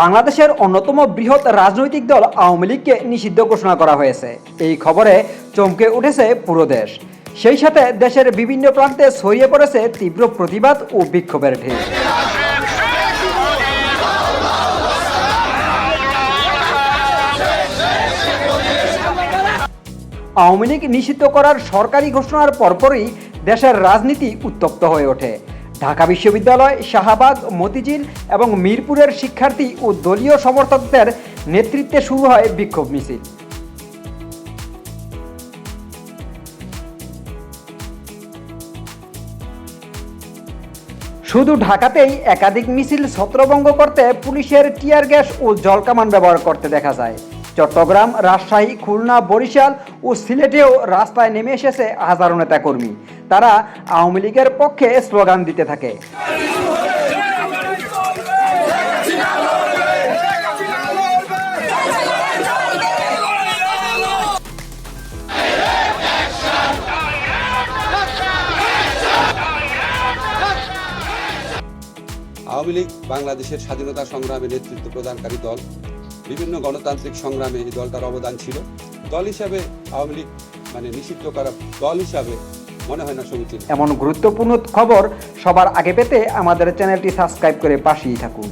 বাংলাদেশের অন্যতম বৃহৎ রাজনৈতিক দল আওয়ামী লীগকে নিষিদ্ধ ঘোষণা করা হয়েছে। এই খবরে চমকে উঠেছে পুরো দেশ। সেই সাথে দেশের বিভিন্ন প্রান্তে ছড়িয়ে পড়েছে তীব্র প্রতিবাদ ও বিক্ষোভের ঢেউ আওয়ামী লীগ নিষিদ্ধ করার সরকারি ঘোষণার পরপরই দেশের রাজনীতি উত্তপ্ত হয়ে ওঠে। ঢাকা বিশ্ববিদ্যালয়, শাহবাগ, মতিঝিল এবং মিরপুরের শিক্ষার্থী ও দলীয় সমর্থকদের নেতৃত্বে শুরু হয় বিক্ষোভ মিছিল। শুধু ঢাকাতেই একাধিক মিছিল ছত্রভঙ্গ করতে পুলিশের টিয়ার গ্যাস ও জলকামান ব্যবহার করতে দেখা যায়। চট্টগ্রাম, রাজশাহী, খুলনা, বরিশাল ও সিলেটেও রাস্তায় নেমে এসেছে হাজারো নেতাকর্মী। তারা আওয়ামী লীগের পক্ষে স্লোগান দিতে থাকে। আওয়ামী লীগ বাংলাদেশের স্বাধীনতা সংগ্রামে নেতৃত্ব প্রদানকারী দল। বিভিন্ন গণতান্ত্রিক সংগ্রামে এই দলটার অবদান ছিল। দল হিসাবে আওয়ামী লীগ মানে নিষিদ্ধ করা দল হিসাবে মনে হয় না এমন গুরুত্বপূর্ণ খবর সবার আগে পেতে আমাদের চ্যানেলটি সাবস্ক্রাইব করে পাশেই থাকুন।